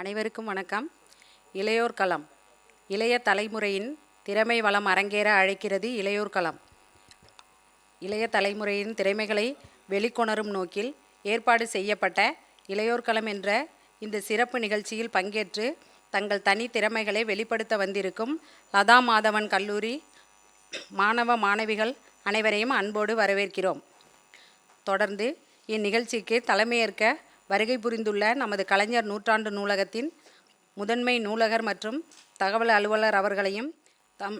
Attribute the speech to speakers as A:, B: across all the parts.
A: அனைவருக்கும் வணக்கம். இளையோர் களம். இளைய தலைமுறையின் திறமை வளம் அரங்கேற அழைக்கிறது இளையோர் களம். இளைய தலைமுறையின் திறமைகளை வெளிக்கொணரும் நோக்கில் ஏற்பாடு செய்யப்பட்ட இளையோர் களம் என்ற இந்த சிறப்பு நிகழ்ச்சியில் பங்கேற்று தங்கள் தனி திறமைகளை வெளிப்படுத்த வந்திருக்கும் லதா மாதவன் கல்லூரி மாணவ மாணவிகள் அனைவரையும் அன்போடு வரவேற்கிறோம். தொடர்ந்து இந்நிகழ்ச்சிக்கு தலைமையேற்க வருகை புரிந்துள்ள நமது கலைஞர் நூற்றாண்டு நூலகத்தின் முதன்மை நூலகர் மற்றும் தகவல் அலுவலர் அவர்களையும் தம்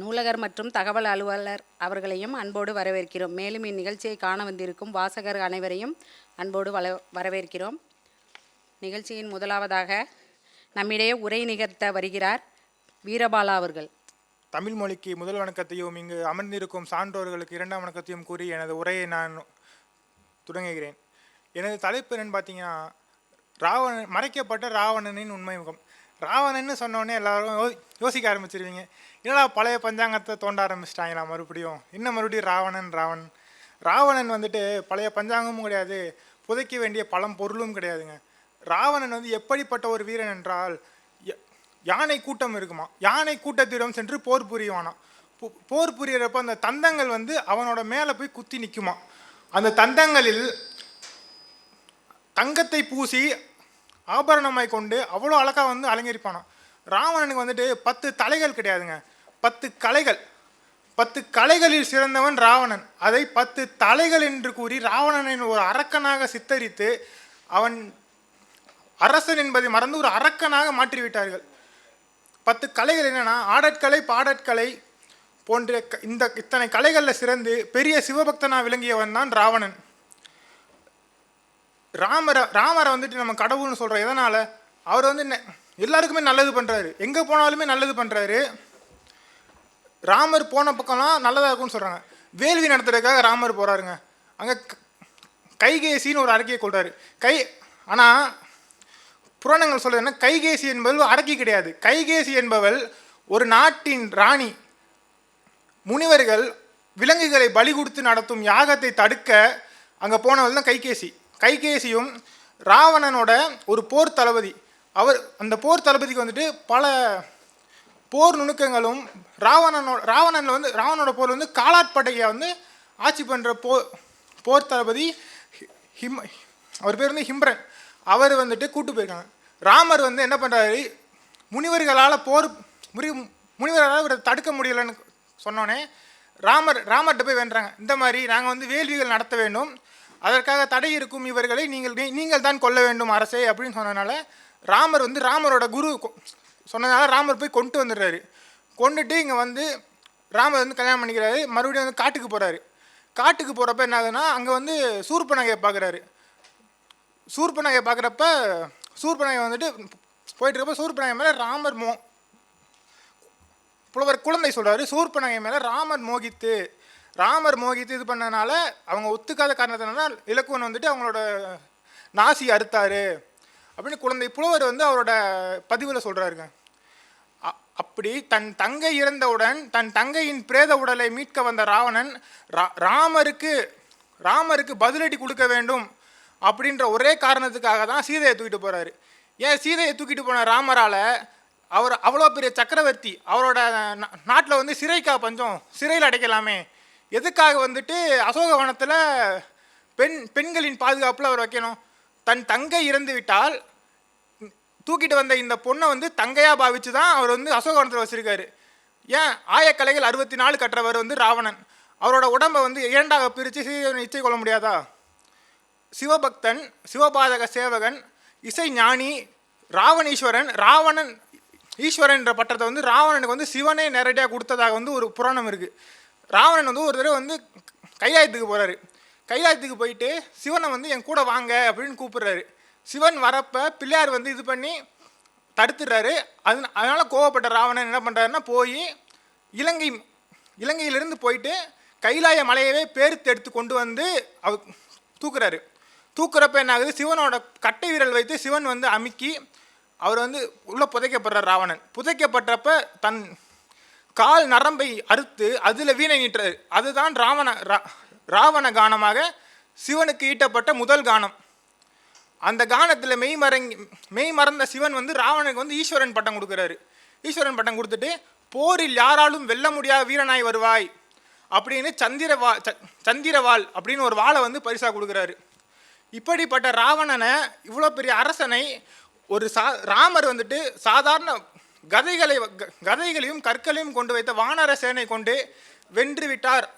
A: நூலகர் மற்றும் தகவல் அலுவலர் அவர்களையும் அன்போடு வரவேற்கிறோம். மேலும் இந்நிகழ்ச்சியை காண வந்திருக்கும் வாசகர் அனைவரையும் அன்போடு வள வரவேற்கிறோம். நிகழ்ச்சியின் முதலாவதாக நம்மிடையே உரை நிகழ்த்த வருகிறார் வீரபாலா அவர்கள்.
B: தமிழ் மொழிக்கு முதல் வணக்கத்தையும் இங்கு அமர்ந்திருக்கும் சான்றோர்களுக்கு இரண்டாம் வணக்கத்தையும் கூறி எனது உரையை நான் தொடங்குகிறேன். எனது தலைப்பு என்னன்னு பார்த்தீங்கன்னா ராவணன் மறைக்கப்பட்ட ராவணனின் உண்மை முகம். ராவணன்னு சொன்னோடனே எல்லாரும் யோ யோசிக்க ஆரம்பிச்சிருவீங்க. என்னடா பழைய பஞ்சாங்கத்தை தோண்ட ஆரம்பிச்சிட்டாங்களா மறுபடியும்? இன்னும் மறுபடியும் ராவணன் ராவணன்? ராவணன் வந்துட்டு பழைய பஞ்சாங்கமும் கிடையாது புதைக்க வேண்டிய பழம் பொருளும் கிடையாதுங்க. ராவணன் வந்து எப்படிப்பட்ட ஒரு வீரன் என்றால் ய- யானை கூட்டம் இருக்குமா? யானை கூட்டத்திடம் சென்று போர் புரியவானா போர் புரியறப்ப அந்த தந்தங்கள் வந்து அவனோட மேலே போய் குத்தி நிற்குமா அந்த தந்தங்களில் தங்கத்தை பூசி ஆபரணமாய் கொண்டு அவ்வளோ அழகாக வந்து அலங்கரிப்பானான் ராவணனுக்கு வந்துட்டு பத்து தலைகள் கிடையாதுங்க. பத்து கலைகள். பத்து கலைகளில் சிறந்தவன் ராவணன். அதை பத்து தலைகள் என்று கூறி ராவணனை ஒரு அரக்கனாக சித்தரித்து அவன் அரசன் என்பதை மறந்து ஒரு அரக்கனாக மாற்றிவிட்டார்கள். பத்து கலைகள் என்னென்னா ஆடற்கலை பாடற்கலை போன்ற க- இந்த இத்தனை கலைகளில் சிறந்து பெரிய சிவபக்தனா விளங்கியவன் தான் ராவணன். ராமரை ராமரை வந்துட்டு நம்ம கடவுள்னு சொல்கிறோம் எதனால்? அவர் வந்து நெ- எல்லாருக்குமே நல்லது பண்ணுறாரு எங்கே போனாலுமே நல்லது பண்ணுறாரு ராமர் போன பக்கம்லாம் நல்லதாக இருக்கும்னு சொல்கிறாங்க வேள்வி நடத்துறதுக்காக ராமர் போகிறாருங்க அங்கே கைகேசின்னு ஒரு அரக்கியை கொள்கிறாரு கை ஆனால் புராணங்கள் சொல்றது என்ன? கைகேசி என்பவள் அரக்கி கிடையாது. கைகேசி என்பவள் ஒரு நாட்டின் ராணி. முனிவர்கள் விலங்குகளை பலி கொடுத்து நடத்தும் யாகத்தை தடுக்க அங்கே போனவள் தான் கைகேசி. கைகேசியும் ராவணனோட ஒரு போர் தளபதி. அவர் அந்த போர் தளபதிக்கு வந்துட்டு பல போர் நுணுக்கங்களும் ராவணனோட ராவணனில் வந்து ராவணனோட போர் வந்து காலாட்படையை வந்து ஆட்சி பண்ணுற போ போர் தளபதி ஹி- ஹிம் அவர் பேர் வந்து ஹிம்ரன். அவர் வந்துட்டு கூட்டு போயிருக்காங்க. ராமர் வந்து என்ன பண்ணுறாரு முனிவர்களால் போர் முறி முனிவர்களால் இவரை தடுக்க முடியலன்னு சொன்னோன்னே ராமர் ராமர்கிட்ட போய் வேண்டுறாங்க. இந்த மாதிரி நாங்கள் வந்து வேள்விகள் நடத்த வேண்டும். அதற்காக தடை இருக்கும் இவர்களை நீங்கள் நீ- நீங்கள் தான் கொல்ல வேண்டும் அரசே அப்படின்னு சொன்னனால ராமர் வந்து ராமரோட குரு கொ- சொன்னதால ராமர் போய் கொண்டு வந்துடுறாரு. கொண்டுட்டு இங்கே வந்து ராமர் வந்து கல்யாணம் பண்ணிக்கிறாரு. மறுபடியும் வந்து காட்டுக்கு போகிறாரு காட்டுக்கு போகிறப்ப என்ன ஆகுதுன்னா அங்கே வந்து சூர்பனகையை பார்க்குறாரு சூர்பனகையை பார்க்குறப்ப சூர்பனகை வந்துட்டு போயிட்டுருக்கப்ப சூர்பனகை மேலே ராமர் மோ புலவர் குழந்தை சொல்றாரு. சூர்பனகை மேலே ராமர் மோகித்து ராமர் மோகித்து இது பண்ணனால அவங்க ஒத்துக்காத காரணத்தினால இலக்குவன் வந்துட்டு அவங்களோட நாசி அறுத்தாரு அப்படின்னு குழந்தை புலவர் வந்து அவரோட பதிவில் சொல்கிறாருங்க அ- அப்படி தன் தங்கை இறந்தவுடன் தன் தங்கையின் பிரேத உடலை மீட்க வந்த ராவணன் ரா- ராமருக்கு ராமருக்கு பதிலடி கொடுக்க வேண்டும் அப்படின்ற ஒரே காரணத்துக்காக தான் சீதையை தூக்கிட்டு போகிறாரு ஏன் சீதையை தூக்கிட்டு போன ராமரால் அவர் அவ்வளோ பெரிய சக்கரவர்த்தி அவரோட நாட்டில் வந்து சிறைக்கா பஞ்சம் சிறையில் அடைக்கலாமே எதுக்காக வந்துட்டு அசோகவனத்தில் பெண் பெண்களின் பாதுகாப்பில் அவர் வைக்கணும்? தன் தங்கை இறந்து விட்டால் தூக்கிட்டு வந்த இந்த பொண்ணை வந்து தங்கையாக பாவிச்சு தான் அவர் வந்து அசோகவனத்தில் வச்சுருக்காரு. ஏன்? ஆயக்கலைகள் அறுபத்தி நாலு கற்றவர் வந்து ராவணன். அவரோட உடம்பை வந்து இரண்டாக பிரித்து சீதனை இச்சை கொள்ள முடியாதா? சிவபக்தன் சிவபாதக சேவகன் இசை ஞானி ராவணீஸ்வரன் ராவணன் ஈஸ்வரன் என்ற பட்டத்தை வந்து ராவணனுக்கு வந்து சிவனே நேரடியாக கொடுத்ததாக வந்து ஒரு புராணம் இருக்குது ராவணன் வந்து ஒரு தடவை வந்து கைலாயத்துக்கு போகிறாரு கைலாயத்துக்கு போயிட்டு சிவனை வந்து என் கூட வாங்க அப்படின்னு கூப்பிடுறாரு. சிவன் வரப்போ பிள்ளையார் வந்து இது பண்ணி தடுத்துடுறாரு. அது அதனால் கோவப்பட்ட ராவணன் என்ன பண்ணுறாருன்னா போய் இலங்கை இலங்கையிலிருந்து போயிட்டு கைலாய மலையவே பேர்த்து எடுத்து கொண்டு வந்து அவர் தூக்குறாரு. தூக்குறப்ப என்ன ஆகுது? சிவனோட கட்டை விரல் வைத்து சிவன் வந்து அமுக்கி அவர் வந்து உள்ளே புதைக்கப்படுறார் ராவணன். புதைக்கப்பட்டப்ப தன் கால் நரம்பை அறுத்து அதில் வீணை நீட்டுறாரு அதுதான் ராவண ரா- ராவண கானமாக சிவனுக்கு ஈட்டப்பட்ட முதல் கானம். அந்த கானத்தில் மெய் மறங்கி மெய் மறந்த சிவன் வந்து ராவணனுக்கு வந்து ஈஸ்வரன் பட்டம் கொடுக்குறாரு. ஈஸ்வரன் பட்டம் கொடுத்துட்டு போரில் யாராலும் வெல்ல முடியாத வீரனாய் வருவாய் அப்படின்னு சந்திரவா ச- சந்திரவாள் அப்படின்னு ஒரு வாளை வந்து பரிசாக கொடுக்குறாரு. இப்படிப்பட்ட ராவணனை இவ்வளோ பெரிய அரசனை ஒரு சா ராமர் வந்துட்டு சாதாரண கதைகளை க- கதைகளையும் கற்களையும் கொண்டு வைத்த வானர சேனை கொண்டு வென்று விட்டார்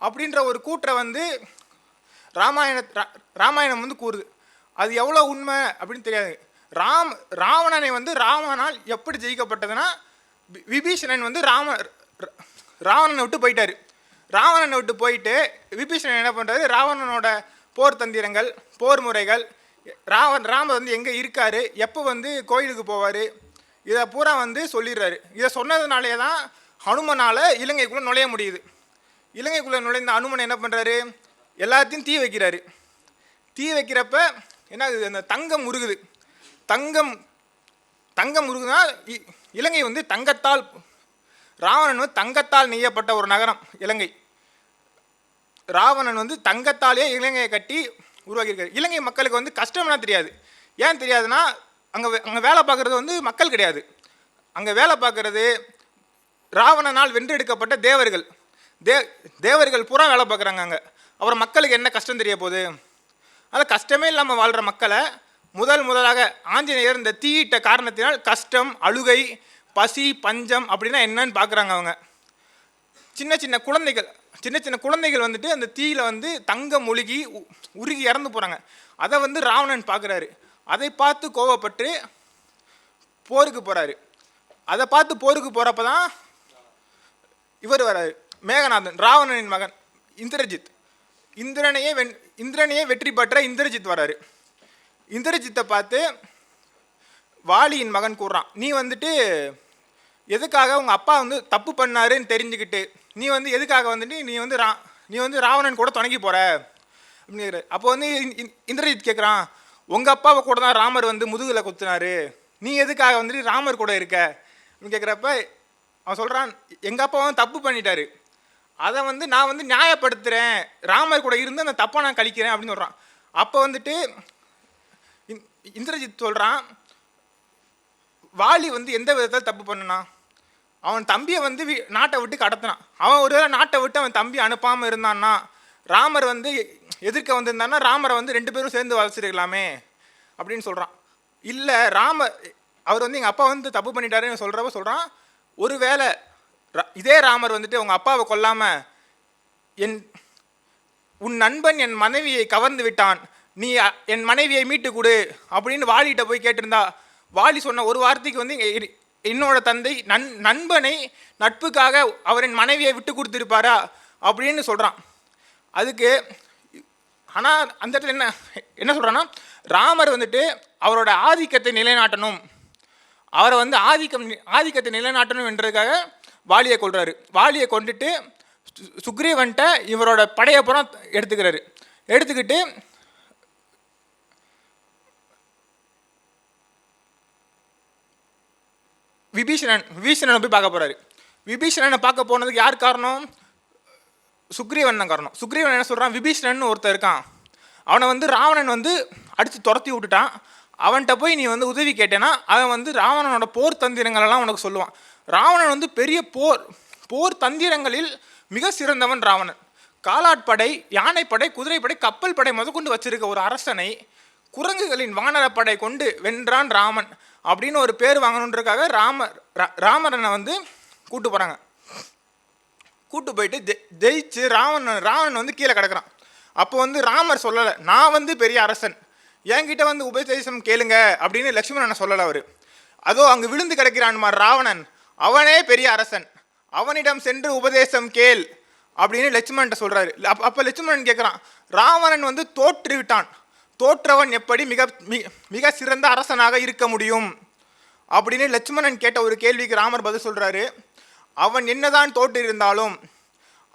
B: அப்படின்ற ஒரு கூற்றை வந்து ராமாயண ராமாயணம் வந்து கூறுது. அது எவ்வளோ உண்மை அப்படின்னு தெரியாது. ராம் ராவணனை வந்து ராவணனால் எப்படி ஜெயிக்கப்பட்டதுன்னா விபீஷணன் வந்து ராம ராவணனை விட்டு போயிட்டார். ராவணனை விட்டு போயிட்டு விபீஷணன் என்ன பண்ணுறாரு ராவணனோட போர் தந்திரங்கள் போர் முறைகள் ராவன் ராமர் வந்து எங்கே இருக்காரு? எப்போ வந்து கோயிலுக்கு போவார்? இதை பூரா வந்து சொல்லிடுறாரு. இதை சொன்னதுனாலே தான் ஹனுமனால் இலங்கைக்குள்ளே நுழைய முடியுது. இலங்கைக்குள்ளே நுழைந்த அனுமன் என்ன பண்ணுறாரு எல்லாத்தையும் தீ வைக்கிறாரு. தீ வைக்கிறப்ப என்ன ஆகுது அந்த தங்கம் உருகுது. தங்கம் தங்கம் உருகுனா இ- இலங்கை வந்து தங்கத்தால் ராவணன் வந்து தங்கத்தால் நெய்யப்பட்ட ஒரு நகரம் இலங்கை. ராவணன் வந்து தங்கத்தாலே இலங்கையை கட்டி உருவாக்கியிருக்காரு. இலங்கை மக்களுக்கு வந்து கஷ்டம்னா தெரியாது. ஏன் தெரியாதுன்னா அங்கே அங்கே வேலை பார்க்குறது வந்து மக்கள் கிடையாது. அங்கே வேலை பார்க்குறது ராவணனால் வென்றெடுக்கப்பட்ட தேவர்கள். தே தேவர்கள் பூரா வேலை பார்க்குறாங்க அங்கே. அப்புறம் மக்களுக்கு என்ன கஷ்டம் தெரிய போகுது? அதனால் கஷ்டமே இல்லாமல் வாழ்கிற மக்களை முதல் முதலாக ஆஞ்சநேயர் இந்த தீயிட்ட காரணத்தினால் கஷ்டம் அழுகை பசி பஞ்சம் அப்படின்னா என்னன்னு பார்க்குறாங்க அவங்க. சின்ன சின்ன குழந்தைகள் சின்ன சின்ன குழந்தைகள் வந்துட்டு அந்த தீயில் வந்து தங்கம் முழுகி உ- உருகி இறந்து போகிறாங்க அதை வந்து ராவணன் பார்க்குறாரு. அதை பார்த்து கோவப்பட்டு போருக்கு போகிறாரு அதை பார்த்து போருக்கு போகிறப்ப தான் இவர் வராரு. மேகநாதன் ராவணனின் மகன் இந்திரஜித். இந்திரனையே வென் இந்திரனையே வெற்றி பெற்ற இந்திரஜித் வராரு. இந்திரஜித்தை பார்த்து வாலியின் மகன் கூறுறான் நீ வந்துட்டு எதுக்காக உங்கள் அப்பா வந்து தப்பு பண்ணாருன்னு தெரிஞ்சுக்கிட்டு நீ வந்து எதுக்காக வந்துட்டு நீ வந்து ரா நீ வந்து ராவணன் கூட துணைக்கி போகிற அப்படின்னு அப்போ வந்து இந்- இந்திரஜித் கேட்குறான் உங்கள் அப்பாவை கூட தான் ராமர் வந்து முதுகில் குத்துனாரு. நீ எதுக்காக வந்துட்டு ராமர் கூட இருக்க? அப்படின்னு கேட்குறப்ப அவன் சொல்கிறான் எங்கள் அப்பாவும் தப்பு பண்ணிட்டாரு. அதை வந்து நான் வந்து நியாயப்படுத்துகிறேன் ராமர் கூட இருந்து அந்த தப்பை நான் கழிக்கிறேன். அப்படின்னு சொல்கிறான் அப்போ வந்துட்டு இந்- இந்திரஜித் சொல்கிறான் வாலி வந்து எந்த விதத்தில் தப்பு பண்ணுனான் அவன் தம்பியை வந்து நாட்டை விட்டு கடத்தினான். அவன் ஒரு நாட்டை விட்டு அவன் தம்பி அனுப்பாமல் இருந்தான்னா ராமர் வந்து எதிர்க்க வந்திருந்தான்னா ராமரை வந்து ரெண்டு பேரும் சேர்ந்து வளர்ச்சிருக்கலாமே அப்படின்னு சொல்கிறான் இல்லை ராமர் அவர் வந்து எங்கள் அப்பா வந்து தப்பு பண்ணிட்டாருன்னு சொல்கிறப்ப சொல்கிறான் ஒருவேளை ரா- இதே ராமர் வந்துட்டு உங்கள் அப்பாவை கொல்லாமல் என் உன் நண்பன் என் மனைவியை கவர்ந்து விட்டான் நீ என் மனைவியை மீட்டு கொடு அப்படின்னு வாலிகிட்ட போய் கேட்டிருந்தா வாலி சொன்ன ஒரு வார்த்தைக்கு வந்து என்னோட தந்தை நன் நண்பனை நட்புக்காக அவரின் மனைவியை விட்டு கொடுத்துருப்பாரா அப்படின்னு சொல்கிறான் அதுக்கு ஆனால் அந்த இடத்துல என்ன என்ன சொல்கிறான்னா ராமர் வந்துட்டு அவரோட ஆதிக்கத்தை நிலைநாட்டணும். அவரை வந்து ஆதிக்கம் ஆதிக்கத்தை நிலைநாட்டணும் என்றதுக்காக வாலியை கொள்கிறாரு வாலியை கொண்டுட்டு சு- சுக்ரீவன்ட்ட இவரோட படையப்புறம் எடுத்துக்கிறாரு. எடுத்துக்கிட்டு விபீஷணன் விபீஷணனை போய் பார்க்க போகிறாரு விபீஷணனை பார்க்க போனதுக்கு யார் காரணம்? சுக்ரீவன் தான் காரணம். சுக்ரீவன் என்ன சொல்கிறான் விபீஷணன் ஒருத்தர் இருக்கான். அவனை வந்து ராவணன் வந்து அடித்து துரத்தி விட்டுட்டான். அவன்கிட்ட போய் நீ வந்து உதவி கேட்டேன்னா அவன் வந்து ராவணனோட போர் தந்திரங்களெல்லாம் உனக்கு சொல்லுவான். ராவணன் வந்து பெரிய போர் போர் தந்திரங்களில் மிக சிறந்தவன் ராவணன். காலாட்படை யானைப்படை குதிரைப்படை கப்பல் படை முதற்கொண்டு வச்சிருக்க ஒரு அரசனை குரங்குகளின் வானரப்படை கொண்டு வென்றான் ராமன். அப்படின்னு ஒரு பேர் வாங்கணுன்றதுக்காக ராமர் ரா- ராமரனை வந்து கூட்டு போகிறாங்க கூட்டு போயிட்டு ஜெ- ஜெயிச்சு ராவணன் ராவணன் வந்து கீழே கிடக்குறான். அப்போ வந்து ராமர் சொல்லலை நான் வந்து பெரிய அரசன். என்கிட்ட வந்து உபதேசம் கேளுங்க அப்படின்னு லக்ஷ்மணனை சொல்லலை அவர். அதோ அங்கு விழுந்து கிடக்கிறான் ராவணன். அவனே பெரிய அரசன். அவனிடம் சென்று உபதேசம் கேள் அப்படின்னு லட்சுமணன்ட்ட சொல்கிறாரு அப் அப்போ லட்சுமணன் கேட்குறான் ராவணன் வந்து தோற்று விட்டான். தோற்றவன் எப்படி மிக மிக சிறந்த அரசனாக இருக்க முடியும்? அப்படின்னு லட்சுமணன் கேட்ட ஒரு கேள்விக்கு ராமர் பதில் சொல்கிறாரு அவன் என்னதான் தோற்று இருந்தாலும்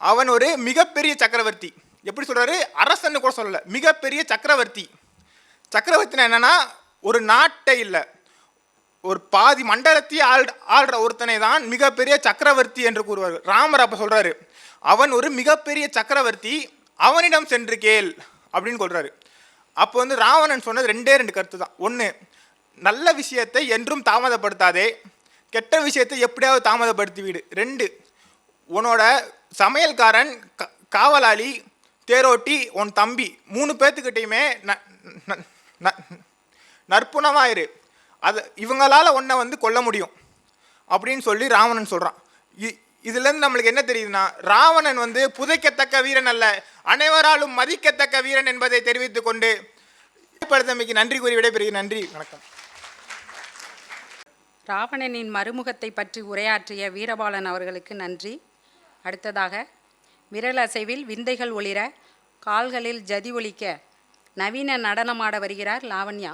B: அவன் ஒரு மிகப்பெரிய சக்கரவர்த்தி. எப்படி சொல்கிறாரு அரசன்னு கூட சொல்லலை. மிகப்பெரிய சக்கரவர்த்தி. சக்கரவர்த்தினா என்னென்னா ஒரு நாட்டை இல்லை ஒரு பாதி மண்டலத்தையே ஆள் ஆள்ற ஒருத்தனை தான் மிகப்பெரிய சக்கரவர்த்தி என்று கூறுவார் ராமர் அப்போ சொல்கிறாரு அவன் ஒரு மிகப்பெரிய சக்கரவர்த்தி அவனிடம் சென்று கேள் அப்படின்னு சொல்கிறாரு அப்போ வந்து ராவணன் சொன்னது ரெண்டே ரெண்டு கருத்து தான் ஒன்று நல்ல விஷயத்தை என்றும் தாமதப்படுத்தாதே கெட்ட விஷயத்தை எப்படியாவது தாமதப்படுத்தி வீடு. ரெண்டு உன்னோட சமையல்காரன் காவலாளி தேரோட்டி உன் தம்பி மூணு பேர்த்துக்கிட்டையுமே நற்புணமாயிரு அதை இவங்களால் உன்னை வந்து கொல்ல முடியும். அப்படின்னு சொல்லி ராவணன் சொல்கிறான் இ இதுலேருந்து நம்மளுக்கு என்ன தெரியுதுன்னா ராவணன் வந்து புதைக்கத்தக்க வீரன் அல்ல அனைவராலும் மதிக்கத்தக்க வீரன் என்பதை தெரிவித்துக்கொண்டு படுத்தமைக்கு நன்றி கூறி விடைபெறுகிறேன். நன்றி வணக்கம்.
A: ராவணனின் மறுமுகத்தை பற்றி உரையாற்றிய வீரபாலன் அவர்களுக்கு நன்றி. அடுத்ததாக விரலசைவில் விந்தைகள் ஒளிர கால்களில் ஜதி ஒழிக்க நவீன நடனமாட வருகிறார் லாவண்யா.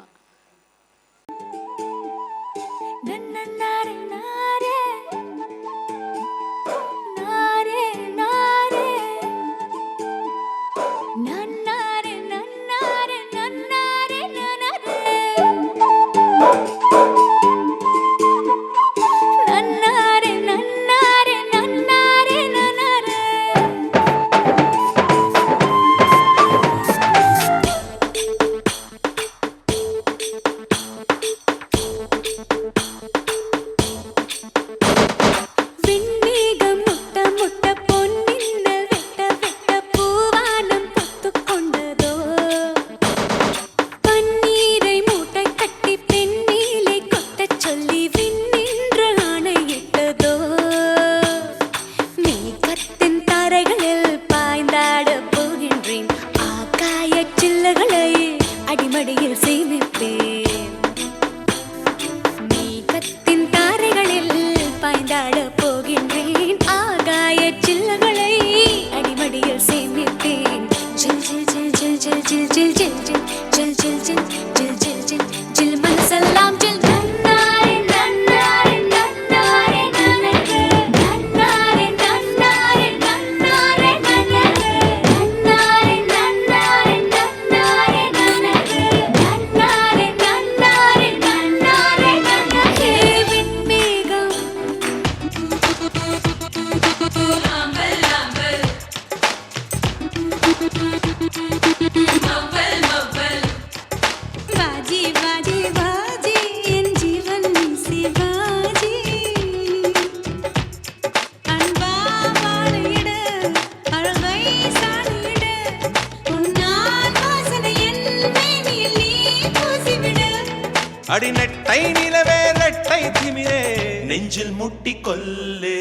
C: தை நிலவே ரெட்டை திமிரே. நெஞ்சில் முட்டி கொல்லு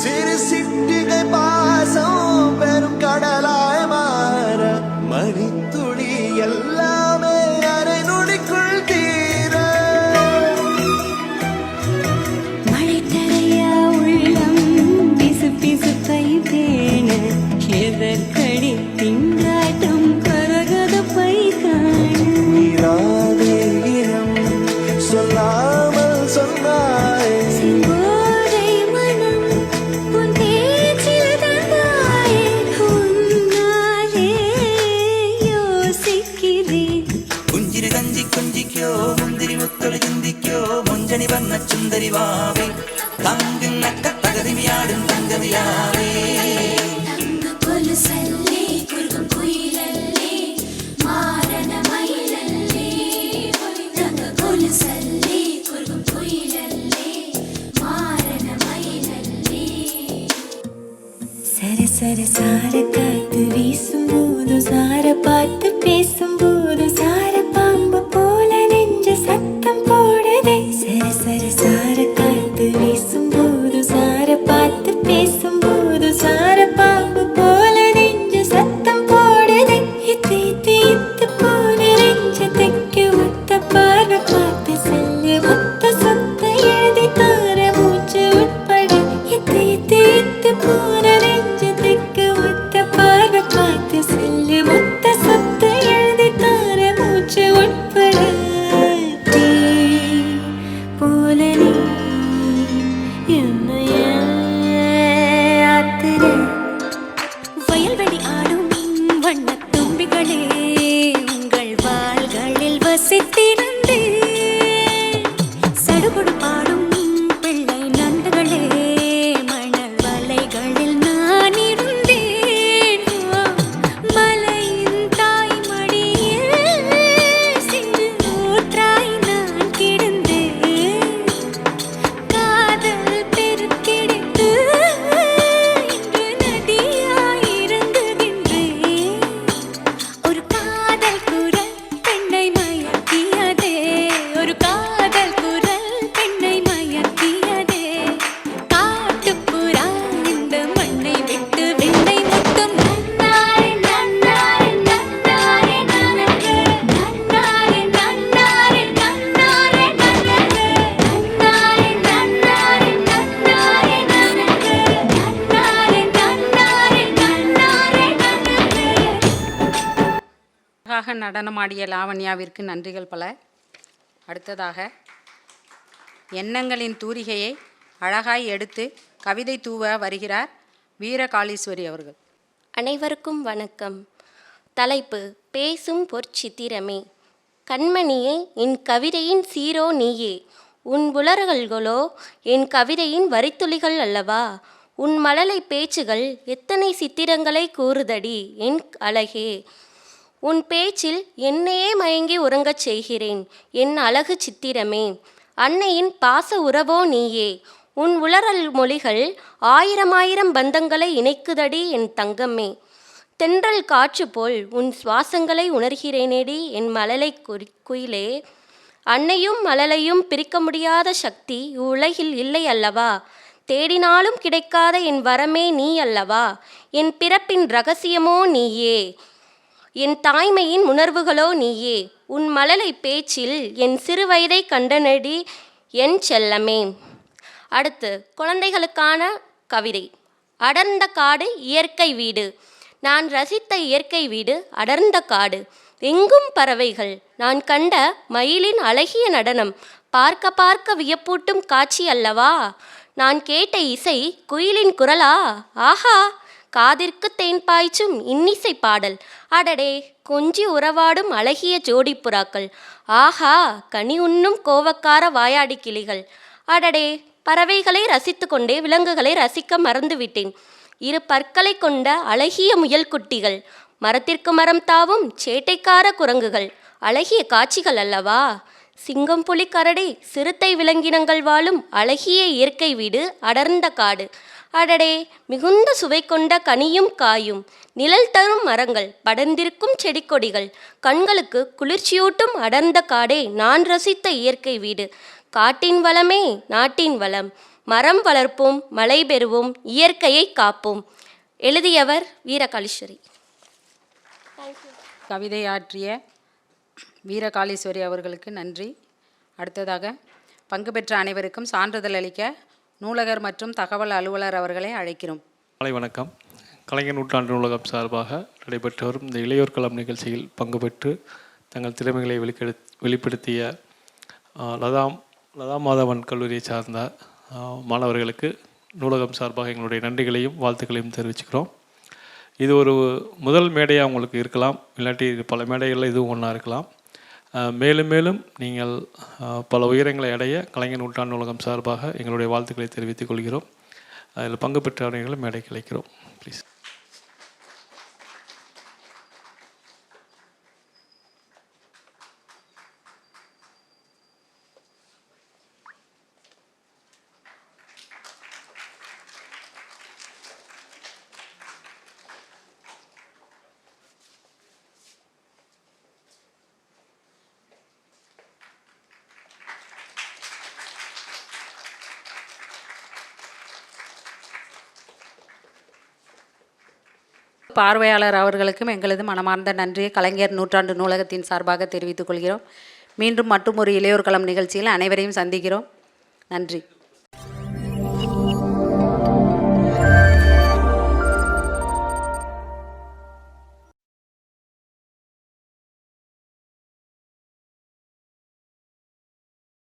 C: சிறு சிட்டிகை பாசம் பெரும் கடலாய் மாற. மணித்துளி எல்லாம்
A: நடனமாடிய லாவண்யாவிற்கு நன்றிகள் பல. அடுத்ததாக எண்ணங்களின் தூரிகையை அழகாய் எடுத்து கவிதை தூவ வருகிறார் வீரகாளீஸ்வரி அவர்கள்.
D: அனைவருக்கும் வணக்கம். தலைப்பு பேசும் பொற்சித்திரமே கண்மணியே என் கவிதையின் சீரோ நீயே. உன் உலர்களோ என் கவிதையின் வரித்துளிகள் அல்லவா? உன் மழலை பேச்சுகள் எத்தனை சித்திரங்களை கூறுதடி என் அழகே. உன் பேச்சில் என்னையே மயங்கி உறங்கச் செய்கிறேன். என் அழகு சித்திரமே அன்னையின் பாச உறவோ நீயே. உன் உளறல் மொழிகள் ஆயிரம் ஆயிரம் பந்தங்களை இணைக்குதடி என் தங்கமே. தென்றல் காற்று போல் உன் சுவாசங்களை உணர்கிறேனேடி என் மழலை குறி குயிலே. அன்னையும் மழலையும் பிரிக்க முடியாத சக்தி உலகில் இல்லை அல்லவா? தேடினாலும் கிடைக்காத என் வரமே நீ அல்லவா? என் பிறப்பின் ரகசியமோ நீயே. என் தாய்மையின் உணர்வுகளோ நீயே. உன் மழலை பேச்சில் என் சிறுவயதை கண்டனடி என் செல்லமே. அடுத்து குழந்தைகளுக்கான கவிதை. அடர்ந்த காடு இயற்கை வீடு. நான் ரசித்த இயற்கை வீடு அடர்ந்த காடு. எங்கும் பறவைகள். நான் கண்ட மயிலின் அழகிய நடனம். பார்க்க பார்க்க வியப்பூட்டும் காட்சி அல்லவா? நான் கேட்ட இசை குயிலின் குரலா? ஆஹா! காதிற்கு தேன் பாய்ச்சும் இன்னிசை பாடல். அடடே கொஞ்சி உறவாடும் அழகிய ஜோடி புறாக்கள். ஆஹா கனி உண்ணும் கோவக்கார வாயாடி கிளிகள். அடடே பறவைகளை ரசித்து கொண்டே விலங்குகளை ரசிக்க மறந்துவிட்டேன். இரு பற்களை கொண்ட அழகிய முயல் குட்டிகள். மரத்திற்கு மரம் தாவும் சேட்டைக்கார குரங்குகள். அழகிய காட்சிகள் அல்லவா? சிங்கம் புலி கரடி சிறுத்தை விலங்கினங்கள் வாழும் அழகிய இயற்கை வீடு அடர்ந்த காடு. அடடே மிகுந்த சுவை கொண்ட கனியும் காயும் நிழல் தரும் மரங்கள் படர்ந்திருக்கும் செடி கொடிகள் கண்களுக்கு குளிர்ச்சியூட்டும் அடர்ந்த காடே நான் ரசித்த இயற்கை வீடு. காட்டின் வளமே நாட்டின் வளம். மரம் வளர்ப்போம் மழை பெறுவோம் இயற்கையை காப்போம். எழுதியவர் வீரகாளீஸ்வரி.
A: கவிதை ஆற்றிய வீரகாளீஸ்வரி அவர்களுக்கு நன்றி. அடுத்ததாக பங்கு பெற்ற அனைவருக்கும் சான்றிதழ் அளிக்க நூலகர் மற்றும் தகவல் அலுவலர் அவர்களை அழைக்கிறோம்.
E: காலை வணக்கம். கலைஞர் நூற்றாண்டு நூலகம் சார்பாக நடைபெற்று வரும் இந்த இளையோர் களம் நிகழ்ச்சியில் பங்கு பெற்று தங்கள் திறமைகளை வெளிக்கெடு வெளிப்படுத்திய லதாம் லதா மாதவன் கல்லூரியை சார்ந்த மாணவர்களுக்கு நூலகம் சார்பாக எங்களுடைய நன்றிகளையும் வாழ்த்துக்களையும் தெரிவிச்சுக்கிறோம். இது ஒரு முதல் மேடையாக உங்களுக்கு இருக்கலாம். இல்லாட்டி பல மேடைகளில் இதுவும் ஒன்றா இருக்கலாம். மேலும் மேலும் நீங்கள் பல உயரங்களை அடைய கலைஞர் நூற்றாண்டு நூலகம் சார்பாக எங்களுடைய வாழ்த்துக்களை தெரிவித்துக் கொள்கிறோம். அதில் பங்கு பெற்றவர்களும் மேடை கிடைக்கிறோம்
A: பார்வையாளர் அவர்களுக்கும் எங்களது மனமார்ந்த நன்றியை கலைஞர் நூற்றாண்டு நூலகத்தின் சார்பாக தெரிவித்துக் கொள்கிறோம். மீண்டும் மற்றும் ஒரு இளையோர் களம் நிகழ்ச்சியில் அனைவரையும் சந்திக்கிறோம். நன்றி.